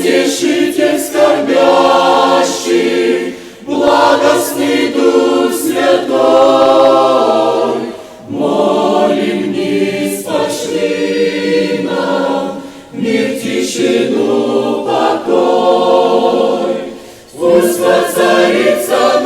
утешитель скорбящий, благостный Дух Святой, молим вниз пошли нам, мир тишину покой, пусть воцарится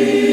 me.